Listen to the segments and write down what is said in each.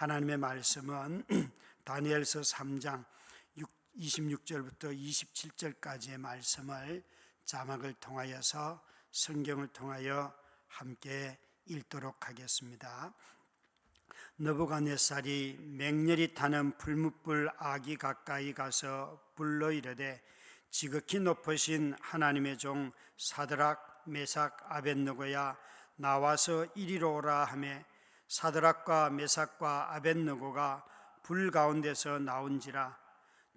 하나님의 말씀은 다니엘서 3장 26절부터 27절까지의 말씀을 자막을 통하여서 성경을 통하여 함께 읽도록 하겠습니다. 너부갓네살이 맹렬히 타는 불뭇불 아기 가까이 가서 불러 이르되 지극히 높으신 하나님의 종 사드락 메삭 아벤느고야 나와서 이리로 오라 하매 사드락과 메삭과 아벤느고가 불 가운데서 나온지라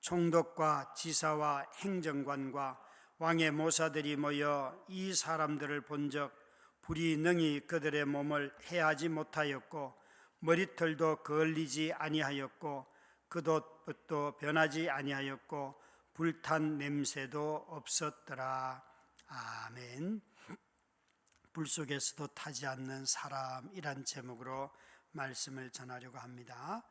총독과 지사와 행정관과 왕의 모사들이 모여 이 사람들을 본적 불이 능히 그들의 몸을 해하지 못하였고 머리털도 그을리지 아니하였고 그옷도 변하지 아니하였고 불탄 냄새도 없었더라. 아멘. 불 속에서도 타지 않는 사람이란 제목으로 말씀을 전하려고 합니다.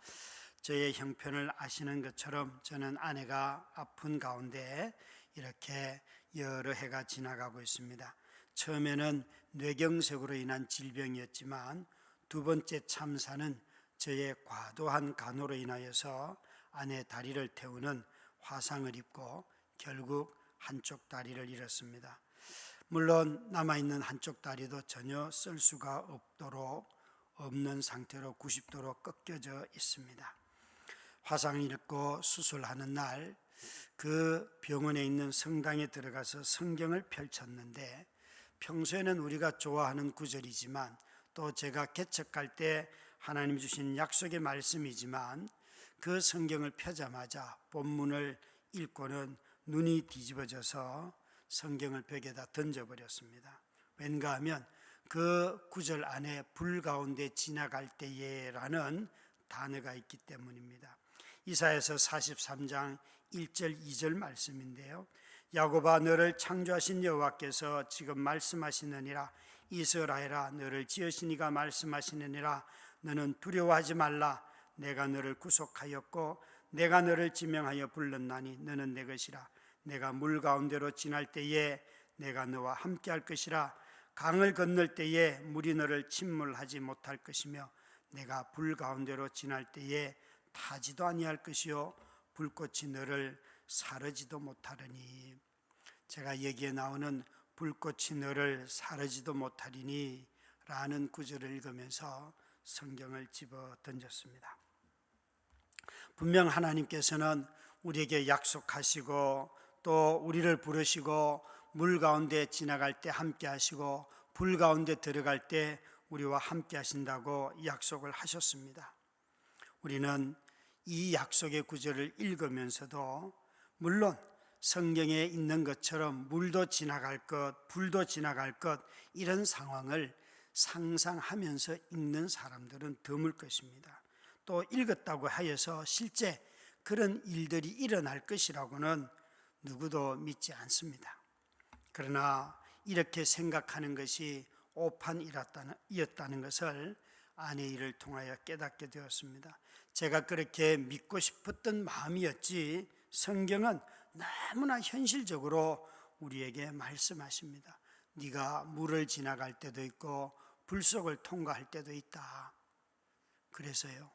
저의 형편을 아시는 것처럼 저는 아내가 아픈 가운데 이렇게 여러 해가 지나가고 있습니다. 처음에는 뇌경색으로 인한 질병이었지만 두 번째 참사는 저의 과도한 간호로 인하여서 아내 다리를 태우는 화상을 입고 결국 한쪽 다리를 잃었습니다. 물론 남아있는 한쪽 다리도 전혀 쓸 수가 없도록 없는 상태로 90도로 꺾여져 있습니다. 화상을 입고 수술하는 날 그 병원에 있는 성당에 들어가서 성경을 펼쳤는데 평소에는 우리가 좋아하는 구절이지만 또 제가 개척할 때 하나님 주신 약속의 말씀이지만 그 성경을 펴자마자 본문을 읽고는 눈이 뒤집어져서 성경을 벽에다 던져버렸습니다. 왠가 하면 그 구절 안에 불 가운데 지나갈 때에라는 단어가 있기 때문입니다. 이사에서 43장 1절 2절 말씀인데요. 야곱아 너를 창조하신 여호와께서 지금 말씀하시느니라 이스라엘아 너를 지으시니가 말씀하시느니라 너는 두려워하지 말라 내가 너를 구속하였고 내가 너를 지명하여 불렀나니 너는 내 것이라 내가 물 가운데로 지날 때에 내가 너와 함께 할 것이라 강을 건널 때에 물이 너를 침몰하지 못할 것이며 내가 불 가운데로 지날 때에 타지도 아니할 것이요 불꽃이 너를 사르지도 못하리니 제가 여기에 나오는 불꽃이 너를 사르지도 못하리니 라는 구절을 읽으면서 성경을 집어 던졌습니다. 분명 하나님께서는 우리에게 약속하시고 또 우리를 부르시고 물 가운데 지나갈 때 함께 하시고 불 가운데 들어갈 때 우리와 함께 하신다고 약속을 하셨습니다. 우리는 이 약속의 구절을 읽으면서도 물론 성경에 있는 것처럼 물도 지나갈 것, 불도 지나갈 것 이런 상황을 상상하면서 읽는 사람들은 드물 것입니다. 또 읽었다고 하여서 실제 그런 일들이 일어날 것이라고는 누구도 믿지 않습니다. 그러나 이렇게 생각하는 것이 오판이었다는 것을 아내 일을 통하여 깨닫게 되었습니다. 제가 그렇게 믿고 싶었던 마음이었지 성경은 너무나 현실적으로 우리에게 말씀하십니다. 네가 물을 지나갈 때도 있고 불 속을 통과할 때도 있다. 그래서요.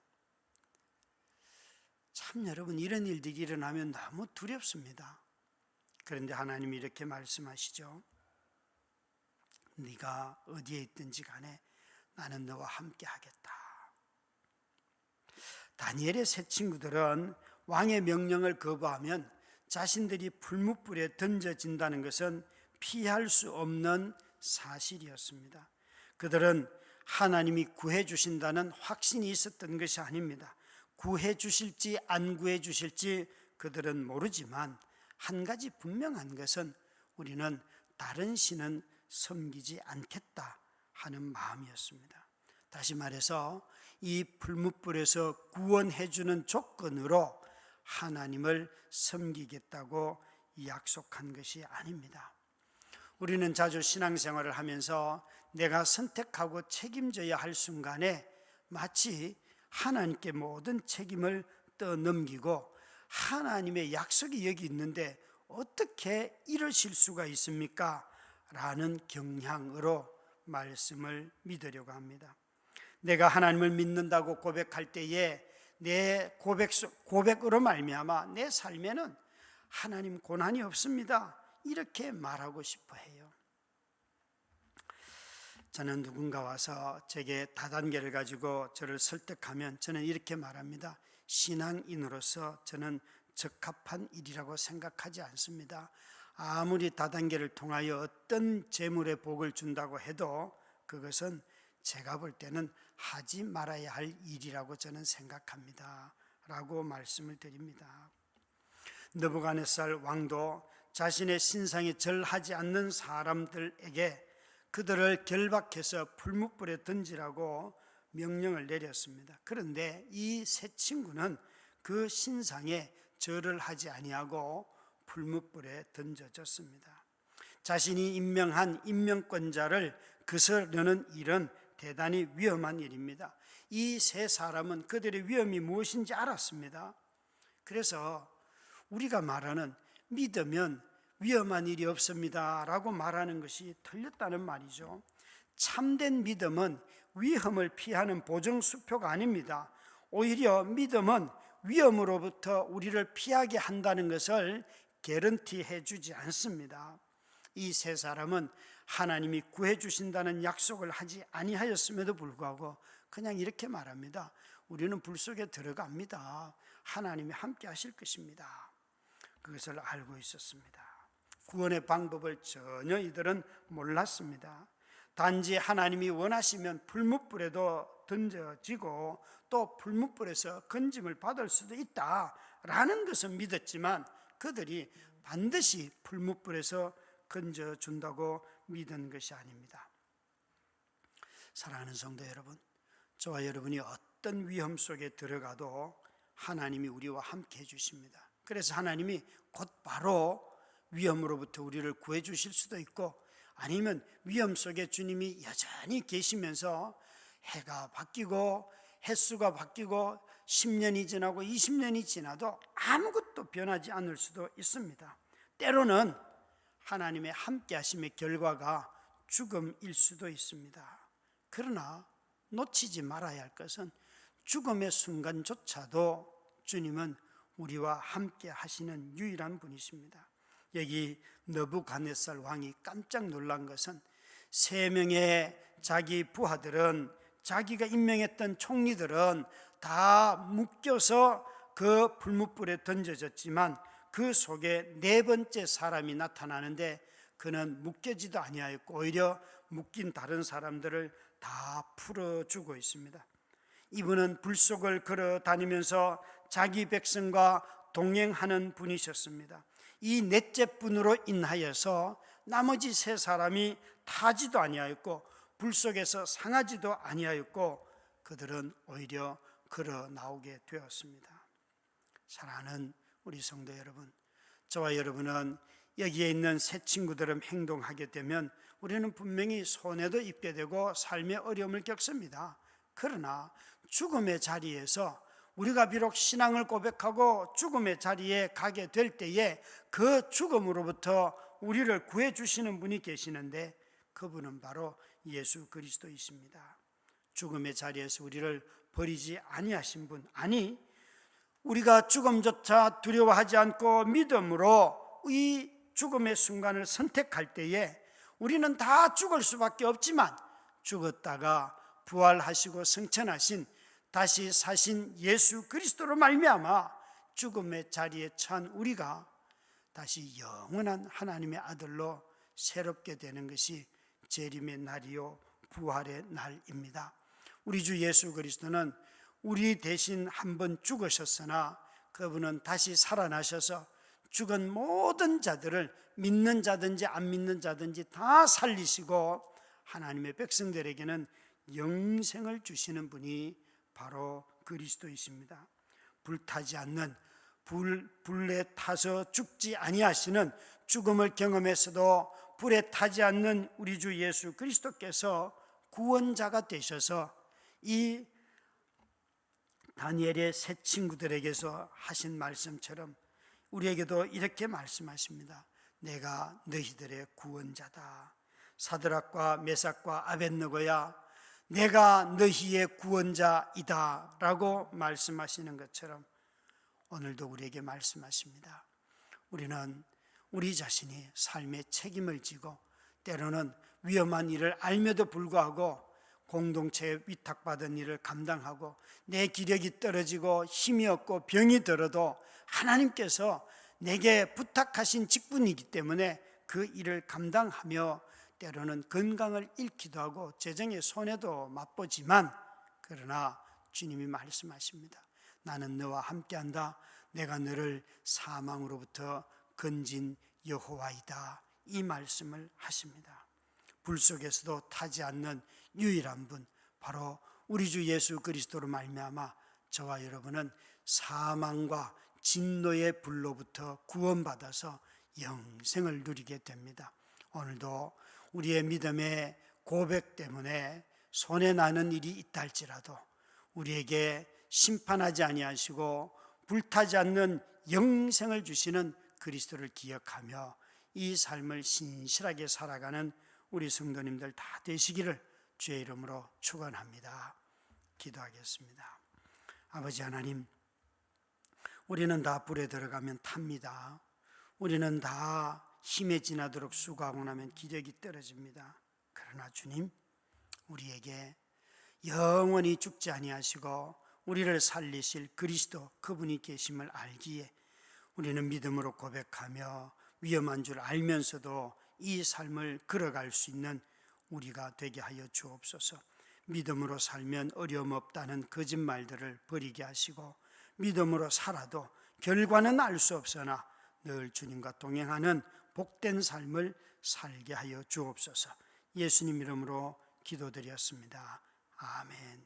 참 여러분 이런 일들이 일어나면 너무 두렵습니다. 그런데 하나님이 이렇게 말씀하시죠. 네가 어디에 있든지 간에 나는 너와 함께 하겠다. 다니엘의 세 친구들은 왕의 명령을 거부하면 자신들이 불무불에 던져진다는 것은 피할 수 없는 사실이었습니다. 그들은 하나님이 구해 주신다는 확신이 있었던 것이 아닙니다. 구해 주실지 안 구해 주실지 그들은 모르지만 한 가지 분명한 것은 우리는 다른 신은 섬기지 않겠다 하는 마음이었습니다. 다시 말해서 이 불무불에서 구원해 주는 조건으로 하나님을 섬기겠다고 약속한 것이 아닙니다. 우리는 자주 신앙생활을 하면서 내가 선택하고 책임져야 할 순간에 마치 하나님께 모든 책임을 떠넘기고 하나님의 약속이 여기 있는데 어떻게 이러실 수가 있습니까? 라는 경향으로 말씀을 믿으려고 합니다. 내가 하나님을 믿는다고 고백할 때에 내 고백 고백으로 말미암아 내 삶에는 하나님 고난이 없습니다. 이렇게 말하고 싶어 해요. 저는 누군가 와서 제게 다단계를 가지고 저를 설득하면 저는 이렇게 말합니다. 신앙인으로서 저는 적합한 일이라고 생각하지 않습니다. 아무리 다단계를 통하여 어떤 재물의 복을 준다고 해도 그것은 제가 볼 때는 하지 말아야 할 일이라고 저는 생각합니다. 라고 말씀을 드립니다. 느부갓네살 왕도 자신의 신상에 절하지 않는 사람들에게 그들을 결박해서 풀무불에 던지라고 명령을 내렸습니다. 그런데 이 세 친구는 그 신상에 절을 하지 아니하고 풀무불에 던져졌습니다. 자신이 임명한 임명권자를 그스르는 일은 대단히 위험한 일입니다. 이 세 사람은 그들의 위험이 무엇인지 알았습니다. 그래서 우리가 말하는 믿으면 위험한 일이 없습니다. 라고 말하는 것이 틀렸다는 말이죠. 참된 믿음은 위험을 피하는 보정수표가 아닙니다. 오히려 믿음은 위험으로부터 우리를 피하게 한다는 것을 개런티해 주지 않습니다. 이 세 사람은 하나님이 구해 주신다는 약속을 하지 아니하였음에도 불구하고 그냥 이렇게 말합니다. 우리는 불 속에 들어갑니다. 하나님이 함께 하실 것입니다. 그것을 알고 있었습니다. 구원의 방법을 전혀 이들은 몰랐습니다. 단지 하나님이 원하시면 풀무불에도 던져지고 또 풀무불에서 건짐을 받을 수도 있다라는 것은 믿었지만 그들이 반드시 풀무불에서 건져준다고 믿은 것이 아닙니다. 사랑하는 성도 여러분, 저와 여러분이 어떤 위험 속에 들어가도 하나님이 우리와 함께 해주십니다. 그래서 하나님이 곧바로 위험으로부터 우리를 구해 주실 수도 있고 아니면 위험 속에 주님이 여전히 계시면서 해가 바뀌고 횟수가 바뀌고 10년이 지나고 20년이 지나도 아무것도 변하지 않을 수도 있습니다. 때로는 하나님의 함께 하심의 결과가 죽음일 수도 있습니다. 그러나 놓치지 말아야 할 것은 죽음의 순간조차도 주님은 우리와 함께 하시는 유일한 분이십니다. 여기 너부갓네살 왕이 깜짝 놀란 것은 세 명의 자기 부하들은 자기가 임명했던 총리들은 다 묶여서 그 불무불에 던져졌지만 그 속에 네 번째 사람이 나타나는데 그는 묶여지도 아니하였고 오히려 묶인 다른 사람들을 다 풀어주고 있습니다. 이분은 불 속을 걸어 다니면서 자기 백성과 동행하는 분이셨습니다. 이 넷째 분으로 인하여서 나머지 세 사람이 타지도 아니하였고 불 속에서 상하지도 아니하였고 그들은 오히려 걸어 나오게 되었습니다. 사랑하는 우리 성도 여러분, 저와 여러분은 여기에 있는 새 친구들은 행동하게 되면 우리는 분명히 손해도 입게 되고 삶의 어려움을 겪습니다. 그러나 죽음의 자리에서 우리가 비록 신앙을 고백하고 죽음의 자리에 가게 될 때에 그 죽음으로부터 우리를 구해 주시는 분이 계시는데 그분은 바로 예수 그리스도이십니다. 죽음의 자리에서 우리를 버리지 아니하신 분 아니 우리가 죽음조차 두려워하지 않고 믿음으로 이 죽음의 순간을 선택할 때에 우리는 다 죽을 수밖에 없지만 죽었다가 부활하시고 성천하신 다시 사신 예수 그리스도로 말미암아 죽음의 자리에 찬 우리가 다시 영원한 하나님의 아들로 새롭게 되는 것이 재림의 날이요 부활의 날입니다. 우리 주 예수 그리스도는 우리 대신 한 번 죽으셨으나 그분은 다시 살아나셔서 죽은 모든 자들을 믿는 자든지 안 믿는 자든지 다 살리시고 하나님의 백성들에게는 영생을 주시는 분이 바로 그리스도이십니다. 불타지 않는 불 불에 타서 죽지 아니하시는 죽음을 경험해서도 불에 타지 않는 우리 주 예수 그리스도께서 구원자가 되셔서 이 다니엘의 새 친구들에게서 하신 말씀처럼 우리에게도 이렇게 말씀하십니다. 내가 너희들의 구원자다. 사드락과 메삭과 아벤느고야 내가 너희의 구원자이다 라고 말씀하시는 것처럼 오늘도 우리에게 말씀하십니다. 우리는 우리 자신이 삶의 책임을 지고 때로는 위험한 일을 알며도 불구하고 공동체에 위탁받은 일을 감당하고 내 기력이 떨어지고 힘이 없고 병이 들어도 하나님께서 내게 부탁하신 직분이기 때문에 그 일을 감당하며 때로는 건강을 잃기도 하고 재정의 손해도 맛보지만 그러나 주님이 말씀하십니다. 나는 너와 함께한다. 내가 너를 사망으로부터 건진 여호와이다. 이 말씀을 하십니다. 불 속에서도 타지 않는 유일한 분 바로 우리 주 예수 그리스도로 말미암아 저와 여러분은 사망과 진노의 불로부터 구원받아서 영생을 누리게 됩니다. 오늘도 우리의 믿음의 고백 때문에 손해 나는 일이 있다 할지라도 우리에게 심판하지 아니하시고 불타지 않는 영생을 주시는 그리스도를 기억하며 이 삶을 신실하게 살아가는 우리 성도님들 다 되시기를 주의 이름으로 축원합니다. 기도하겠습니다. 아버지 하나님, 우리는 다 불에 들어가면 탑니다. 우리는 다 힘에 지나도록 수고하고 나면 기력이 떨어집니다. 그러나 주님, 우리에게 영원히 죽지 아니하시고 우리를 살리실 그리스도 그분이 계심을 알기에 우리는 믿음으로 고백하며 위험한 줄 알면서도 이 삶을 걸어갈 수 있는 우리가 되게 하여 주옵소서. 믿음으로 살면 어려움 없다는 거짓말들을 버리게 하시고 믿음으로 살아도 결과는 알 수 없으나 늘 주님과 동행하는 복된 삶을 살게 하여 주옵소서. 예수님 이름으로 기도드렸습니다. 아멘.